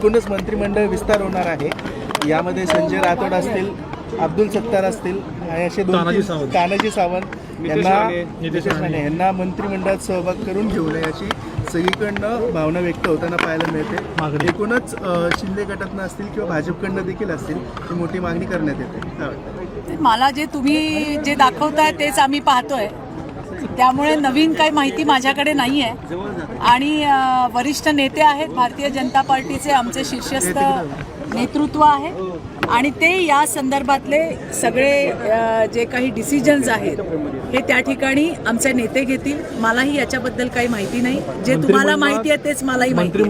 एकूणच मंत्रिमंडळ विस्तार होणार आहे यामध्ये संजय राठोड असतील अब्दुल सत्तार असतील आणि असे दोन तानाजी तीन- सावंत. तानाजी सावंत नितेश यांना यांना मंत्रिमंडळात सहभाग करून घेऊ नये अशी सगळीकडनं भावना व्यक्त होताना पाहायला मिळते. एकूणच शिंदे गटातनं असतील किंवा भाजपकडनं देखील असतील ही मोठी मागणी करण्यात येते? मला जे तुम्ही जे दाखवताय तेच आम्ही पाहतोय त्यामुळे नवीन काही माहिती माझ्याकडे नाही आहे आणि वरिष्ठ नेते आहेत भारतीय जनता पार्टीचे आमचे शीर्षस्थ नेतृत्व आहे आणि ते या संदर्भातले सगळे जे काही डिसिजन्स आहेत हे त्या ठिकाणी आमचे नेते घेतील. मलाही याच्याबद्दल काही माहिती नाही. जे तुम्हाला माहिती आहे तेच मलाही माहिती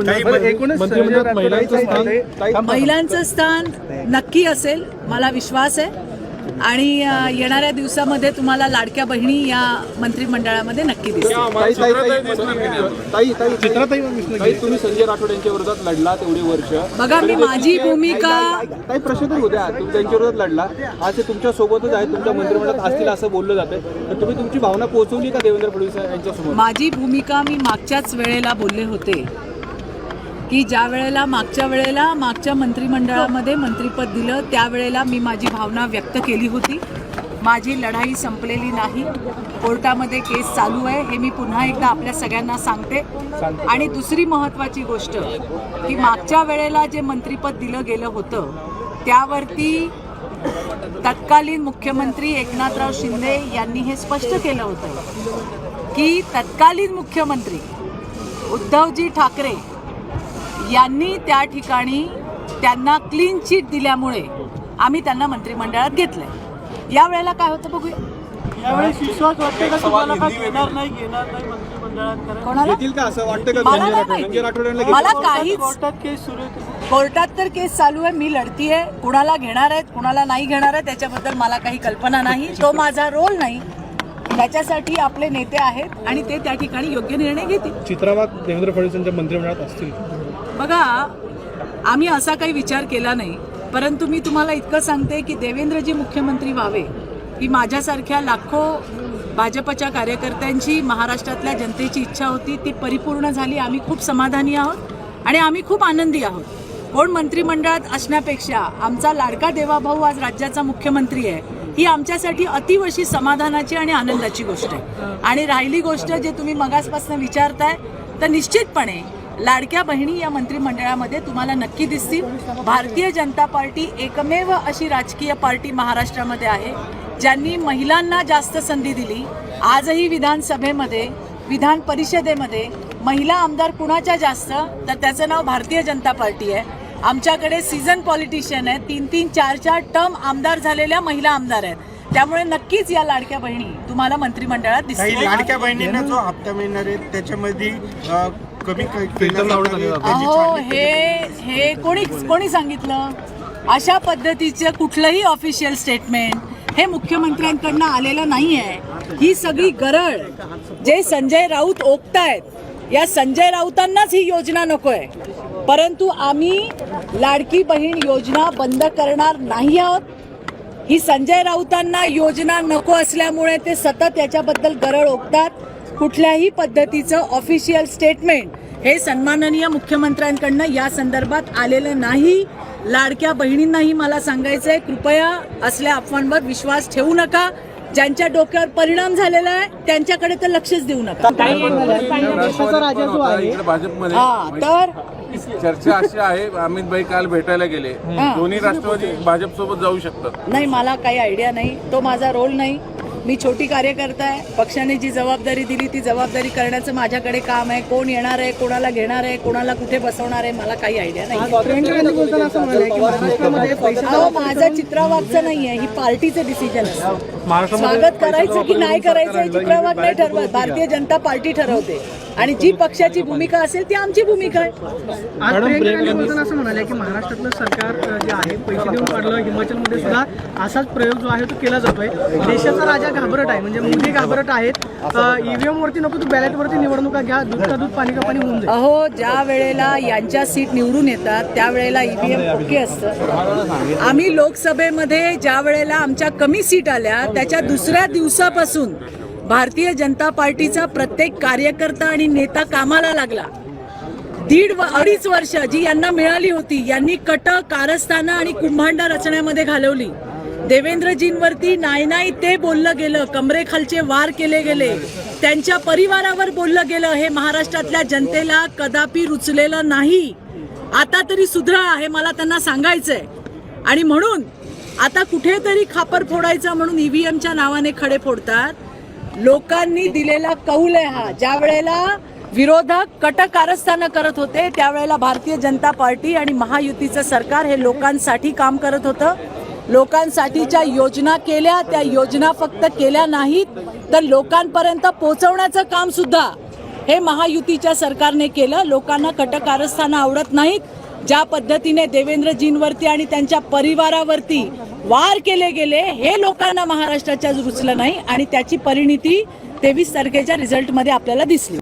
महिलांचं स्थान नक्की असेल मला विश्वास आहे. आणि येणाऱ्या दिवसामध्ये तुम्हाला लाडक्या बहिणी या मंत्रिमंडळामध्ये नक्की दिसतील ताई, ताई, ताई, ताई, चित्राताई मिश्र ताई, तुम्ही संजय राठोड यांच्या विरोधात लढला तेवढी वर्ष. बघा मी माझी भूमिका काही प्रश्न तर होत्या तुम्ही त्यांच्या विरोधात लढला. आज ते तुमच्या सोबतच आहे तुमच्या मंत्रिमंडळात असतील असं बोललं जातं तर तुम्ही तुमची भावना पोहोचवली का देवेंद्र फडणवीस यांच्या समोर माझी भूमिका मी मागच्याच वेळेला बोलले होते. की ज्या वेळेला मागच्या वेळेला मागच्या मंत्रिमंडळामध्ये मंत्रिपद दिलं त्यावेळेला मी माझी भावना व्यक्त केली होती. माझी लढाई संपलेली नाही. कोर्टामध्ये केस चालू आहे हे मी पुन्हा एकदा आपल्या सगळ्यांना सांगते. आणि दुसरी महत्त्वाची गोष्ट की मागच्या वेळेला जे मंत्रिपद दिलं गेलं होतं त्यावरती तत्कालीन मुख्यमंत्री एकनाथराव शिंदे यांनी हे स्पष्ट केलं होतं की तत्कालीन मुख्यमंत्री उद्धवजी ठाकरे यांनी त्या ठिकाणी त्यांना क्लीन चिट दिल्यामुळे आम्ही त्यांना मंत्रिमंडळात घेतलंय. या वेळेला काय होतं बघूया. यावेळेस विश्वास वाटते का तुम्हाला का घेणार नाही घेणार नाही मंत्रिमंडळात? कारण कोणाला? येतील का? असं वाटतं का मला घेतील? काहीच कोर्टात तर केस चालू आहे. मी लढतीये कुणाला घेणार आहेत कुणाला नाही घेणार आहे त्याच्याबद्दल मला काही कल्पना नाही. तो माझा रोल नाही. त्याच्यासाठी आपले नेते आहेत आणि ते त्या ठिकाणी योग्य निर्णय घेतील. चित्रावात देवेंद्र फडणवीस यांच्या मंत्रिमंडळात असतील. बघा आम्ही असा काही विचार केला नाही परंतु मी तुम्हाला इतकं सांगते की देवेंद्रजी मुख्यमंत्री व्हावे ही माझ्यासारख्या लाखो भाजपच्या कार्यकर्त्यांची महाराष्ट्रातल्या जनतेची इच्छा होती ती परिपूर्ण झाली आम्ही खूप समाधानी आहोत आणि आम्ही खूप आनंदी आहोत. कोण मंत्रिमंडळात असण्यापेक्षा आमचा लाडका देवाभाऊ आज राज्याचा मुख्यमंत्री आहे ही आमच्यासाठी अतिवशी समाधानाची आणि आनंदाची गोष्ट आहे. आणि राहिली गोष्ट जे तुम्ही मगासपासून विचारताय तर निश्चितपणे लाडक्या बहिणी या मंत्रिमंडळामध्ये तुम्हाला नक्की दिसतील. भारतीय जनता पार्टी एकमेव अशी राजकीय पार्टी महाराष्ट्रामध्ये आहे ज्यांनी महिलांना जास्त संधी दिली. आजही विधानसभेमध्ये विधान परिषदेमध्ये महिला आमदार कुणाच्या जास्त तर त्याचं नाव भारतीय जनता पार्टी आहे. आमच्याकडे सीझन पॉलिटिशियन आहे तीन तीन चार चार टर्म आमदार झालेल्या महिला आमदार आहेत. त्यामुळे नक्कीच या लाडक्या बहिणी तुम्हाला मंत्रिमंडळात काही दिसतील लाडक्या बहिणींना जो हप्ता मिळणार आहे त्याच्यामध्ये अ, कमी क- केलं लावण्यात जाणार आलेलं आहे. त्याची अहो छाननी हे हे कोणी कोणी सांगितलं? अशा पद्धतीचं कुठलंही ऑफिशियल स्टेटमेंट हे मुख्यमंत्र्यांकडनं आलेलं नाही आहे ही सगळी गरळ जे संजय राऊत ओकतायत या संजय राऊतांनाच ही योजना नको आहे परंतु आम्ही लाडकी बहीण योजना बंद करणार नाही आहोत. ही संजय राऊतांना योजना नको असल्यामुळे ते सतत याच्याबद्दल गरळ ओकतात. कुठल्याही पद्धतीचं ऑफिशियल स्टेटमेंट हे सन्माननीय मुख्यमंत्र्यांकडनं या संदर्भात आलेलं नाही. लाडक्या बहिणींनाही मला सांगायचंय कृपया असल्या अफवांवर विश्वास ठेवू नका. ज्यांच्या डोक्यावर परिणाम झालेला आहे त्यांच्याकडे तर लक्षच देऊ नका. हा तर चर्चा अशी आहे अमित भाई काल भेटायला गेले. दोन्ही राष्ट्रवादी भाजप सोबत जाऊ शकतात. नाही मला काही आयडिया नाही. तो माझा रोल नाही. मी छोटी कार्यकर्ता आहे. पक्षाने जी जबाबदारी दिली ती जबाबदारी करण्याचं माझ्याकडे काम आहे. कोण येणार आहे कोणाला घेणार आहे कोणाला कुठे बसवणार आहे मला काही आयडिया नाही. माझं चित्रावागचं नाही आहे. ही पार्टीचं डिसिजन असतं स्वागत करायचं की नाही करायचं हे चित्रावाग नाही ठरवत. भारतीय जनता पार्टी ठरवते. आणि जी पक्षाची भूमिका असेल ती आमची भूमिका आहे. आज प्रियंका गांधी बोलताना असं म्हणाले की महाराष्ट्रातलं सरकार जे आहे पैसे देऊन काढलं हिमाचलमध्ये सुद्धा असाच प्रयोग जो आहे तो केला जातोय. देशाचा राजा घाबरट आहे म्हणजे मोदी घाबरट आहेत. ईव्हीएम वरती नको तू बॅलेट वरती निवडणुका घ्या दूध का दूध पाणी का पाणी होऊन जाईल. अहो ज्या वेळेला यांच्या सीट निवडून येतात त्यावेळेला ईव्हीएम ओके असतं. आम्ही लोकसभेमध्ये ज्या वेळेला आमच्या कमी सीट आल्या त्याच्या दुसऱ्या दिवसापासून भारतीय जनता पार्टीचा प्रत्येक कार्यकर्ता आणि नेता कामाला लागला. दीड व- अडीच वर्ष जी यांना मिळाली होती यांनी कट कारस्थानं आणि कुंभांड रचण्यामध्ये घालवली. देवेंद्रजींवरती नाही नाही ते बोललं गेलं कमरेखालचे वार केले गेले. त्यांच्या परिवारावर बोललं गेलं हे महाराष्ट्रातल्या जनतेला कदापि रुचलेलं नाही. आता तरी सुधरा हे मला त्यांना सांगायचंय. आणि म्हणून आता कुठेतरी खापर फोडायचा म्हणून ईव्हीएमच्या नावाने खडे फोडतात. लोकांनी दिलेला कौल आहे हा. ज्या वेळेला विरोधक कटक कारस्थानं करत होते त्यावेळेला भारतीय जनता पार्टी आणि महायुतीचं सरकार हे लोकांसाठी काम करत होतं. लोकांसाठीच्या योजना केल्या त्या योजना फक्त केल्या नाहीत तर लोकांपर्यंत पोहोचवण्याचं काम सुद्धा हे महायुतीच्या सरकारने केलं. लोकांना कटक कारस्थानं आवडत नाहीत. ज्या पद्धतीने देवेंद्रजींवरती आणि त्यांच्या परिवारावरती वार केले गेले हे लोकांना महाराष्ट्राच्या रुचलं नाही आणि त्याची परिणिती तेवीस तारखेच्या रिझल्टमध्ये आपल्याला दिसली.